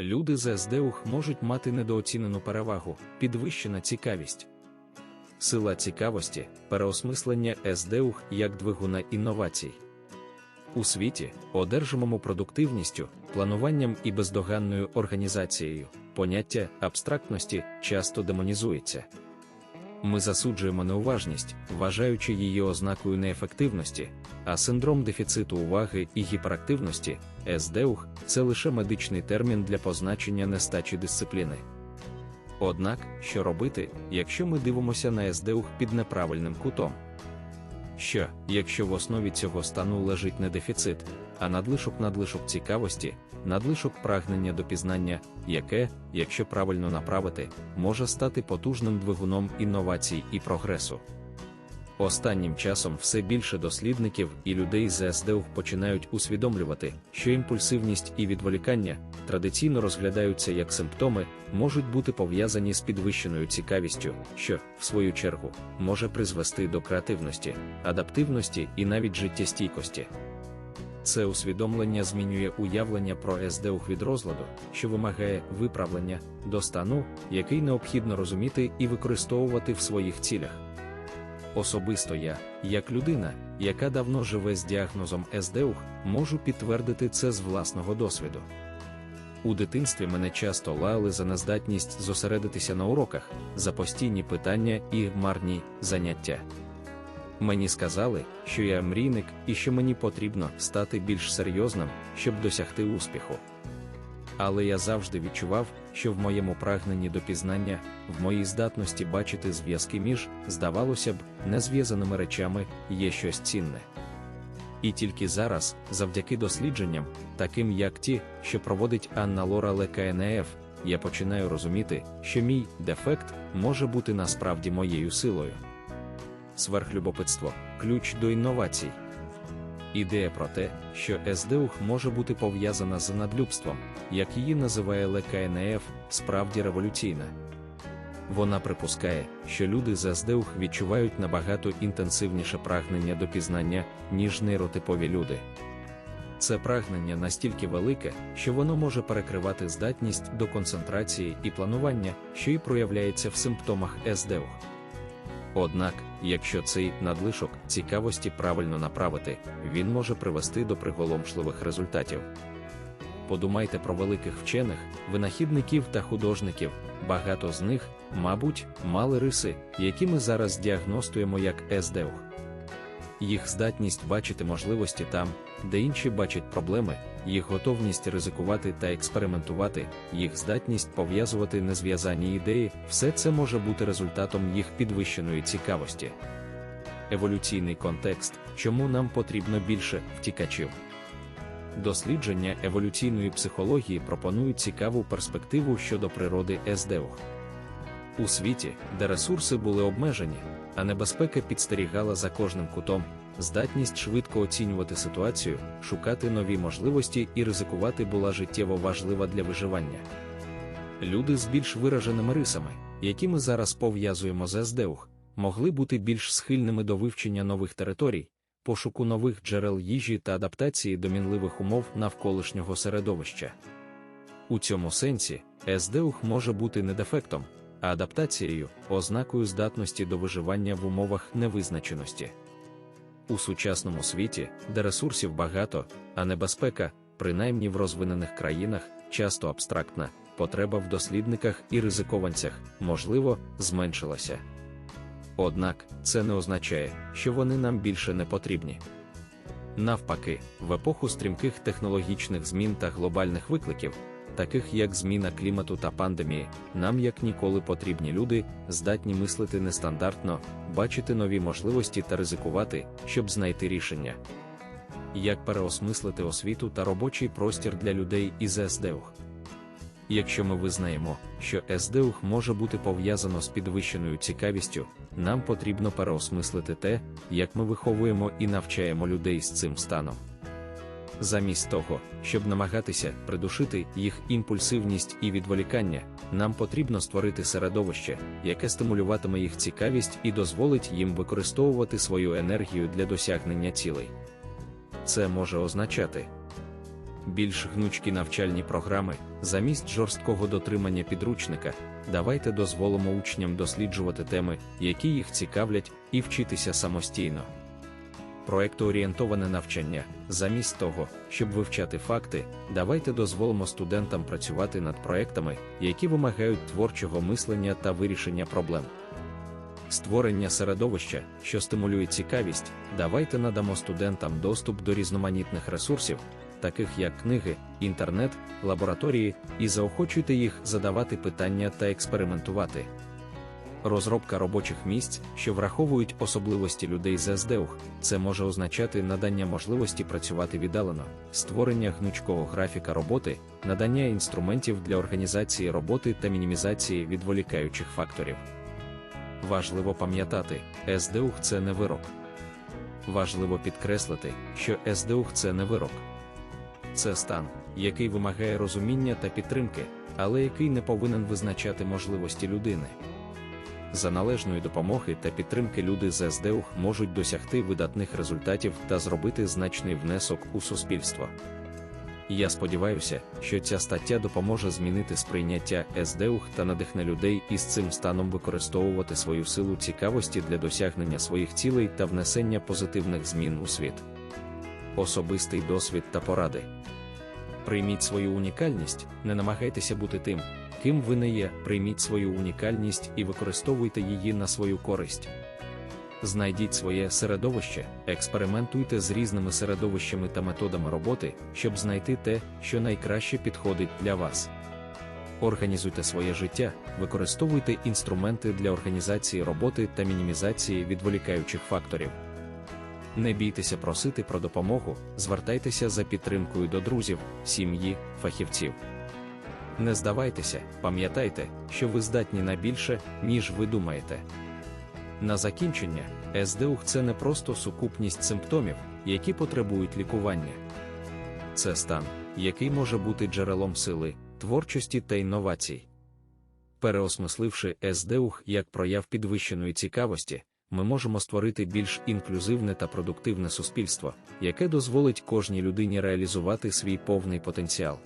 Люди з СДУХ можуть мати недооцінену перевагу, підвищена цікавість. Сила цікавості, переосмислення СДУХ як двигуна інновацій. У світі, одержимому продуктивністю, плануванням і бездоганною організацією, поняття абстрактності часто демонізується. Ми засуджуємо неуважність, вважаючи її ознакою неефективності, а синдром дефіциту уваги і гіперактивності СДУХ це лише медичний термін для позначення нестачі дисципліни. Однак, що робити, якщо ми дивимося на СДУХ під неправильним кутом? Що, якщо в основі цього стану лежить не дефіцит, а надлишок надлишок цікавості, надлишок прагнення до пізнання, яке, якщо правильно направити, може стати потужним двигуном інновацій і прогресу. Останнім часом все більше дослідників і людей з СДУ починають усвідомлювати, що імпульсивність і відволікання традиційно розглядаються як симптоми, можуть бути пов'язані з підвищеною цікавістю, що, в свою чергу, може призвести до креативності, адаптивності і навіть життєстійкості. Це усвідомлення змінює уявлення про СДУХ від розладу, що вимагає виправлення до стану, який необхідно розуміти і використовувати в своїх цілях. Особисто я, як людина, яка давно живе з діагнозом СДУХ, можу підтвердити це з власного досвіду. У дитинстві мене часто лаяли за нездатність зосередитися на уроках, за постійні питання і марні заняття. Мені сказали, що я мрійник і що мені потрібно стати більш серйозним, щоб досягти успіху. Але я завжди відчував, що в моєму прагненні до пізнання, в моїй здатності бачити зв'язки між, здавалося б, незв'язаними речами є щось цінне. І тільки зараз, завдяки дослідженням, таким як ті, що проводить Анна Лора ЛКНФ, я починаю розуміти, що мій дефект може бути насправді моєю силою. Сверхлюбопитство ключ до інновацій. Ідея про те, що СДУХ може бути пов'язана з надлюбством, як її називає ЛКНФ, справді революційна. Вона припускає, що люди з СДУХ відчувають набагато інтенсивніше прагнення до пізнання, ніж нейротипові люди. Це прагнення настільки велике, що воно може перекривати здатність до концентрації і планування, що і проявляється в симптомах СДУХ. Однак, якщо цей надлишок цікавості правильно направити, він може привести до приголомшливих результатів. Подумайте про великих вчених, винахідників та художників, багато з них, мабуть, мали риси, які ми зараз діагностуємо як СДУХ. Їх здатність бачити можливості там, де інші бачать проблеми, їх готовність ризикувати та експериментувати, їх здатність пов'язувати незв'язані ідеї, все це може бути результатом їх підвищеної цікавості. Еволюційний контекст, чому нам потрібно більше втікачів. Дослідження еволюційної психології пропонують цікаву перспективу щодо природи СДОХ. У світі, де ресурси були обмежені, а небезпека підстерігала за кожним кутом, здатність швидко оцінювати ситуацію, шукати нові можливості і ризикувати була життєво важлива для виживання. Люди з більш вираженими рисами, які ми зараз пов'язуємо з СДУХ, могли бути більш схильними до вивчення нових територій, пошуку нових джерел їжі та адаптації до мінливих умов навколишнього середовища. У цьому сенсі, СДУХ може бути не дефектом, а адаптацією, ознакою здатності до виживання в умовах невизначеності. У сучасному світі, де ресурсів багато, а небезпека, принаймні в розвинених країнах, часто абстрактна, потреба в дослідниках і ризикованцях, можливо, зменшилася. Однак, це не означає, що вони нам більше не потрібні. Навпаки, в епоху стрімких технологічних змін та глобальних викликів, таких як зміна клімату та пандемії, нам як ніколи потрібні люди, здатні мислити нестандартно, бачити нові можливості та ризикувати, щоб знайти рішення. Як переосмислити освіту та робочий простір для людей із СДУХ? Якщо ми визнаємо, що СДУХ може бути пов'язано з підвищеною цікавістю, нам потрібно переосмислити те, як ми виховуємо і навчаємо людей з цим станом. Замість того, щоб намагатися придушити їх імпульсивність і відволікання, нам потрібно створити середовище, яке стимулюватиме їх цікавість і дозволить їм використовувати свою енергію для досягнення цілей. Це може означати більш гнучкі навчальні програми, замість жорсткого дотримання підручника, давайте дозволимо учням досліджувати теми, які їх цікавлять, і вчитися самостійно. Проектоорієнтоване навчання, замість того, щоб вивчати факти, давайте дозволимо студентам працювати над проектами, які вимагають творчого мислення та вирішення проблем. Створення середовища, що стимулює цікавість, давайте надамо студентам доступ до різноманітних ресурсів, таких як книги, інтернет, лабораторії, і заохочуйте їх задавати питання та експериментувати. Розробка робочих місць, що враховують особливості людей з СДУХ, це може означати надання можливості працювати віддалено, створення гнучкого графіка роботи, надання інструментів для організації роботи та мінімізації відволікаючих факторів. Важливо пам'ятати, СДУХ це не вирок. Важливо підкреслити, що СДУХ це не вирок. Це стан, який вимагає розуміння та підтримки, але який не повинен визначати можливості людини. За належної допомоги та підтримки люди з СДУХ можуть досягти видатних результатів та зробити значний внесок у суспільство. Я сподіваюся, що ця стаття допоможе змінити сприйняття СДУХ та надихне людей із цим станом використовувати свою силу цікавості для досягнення своїх цілей та внесення позитивних змін у світ. Особистий досвід та поради. Прийміть свою унікальність, не намагайтеся бути тим, ким ви не є, прийміть свою унікальність і використовуйте її на свою користь. Знайдіть своє середовище, експериментуйте з різними середовищами та методами роботи, щоб знайти те, що найкраще підходить для вас. Організуйте своє життя, використовуйте інструменти для організації роботи та мінімізації відволікаючих факторів. Не бійтеся просити про допомогу, звертайтеся за підтримкою до друзів, сім'ї, фахівців. Не здавайтеся, пам'ятайте, що ви здатні на більше, ніж ви думаєте. На закінчення, СДУХ це не просто сукупність симптомів, які потребують лікування. Це стан, який може бути джерелом сили, творчості та інновацій. Переосмисливши СДУХ як прояв підвищеної цікавості, ми можемо створити більш інклюзивне та продуктивне суспільство, яке дозволить кожній людині реалізувати свій повний потенціал.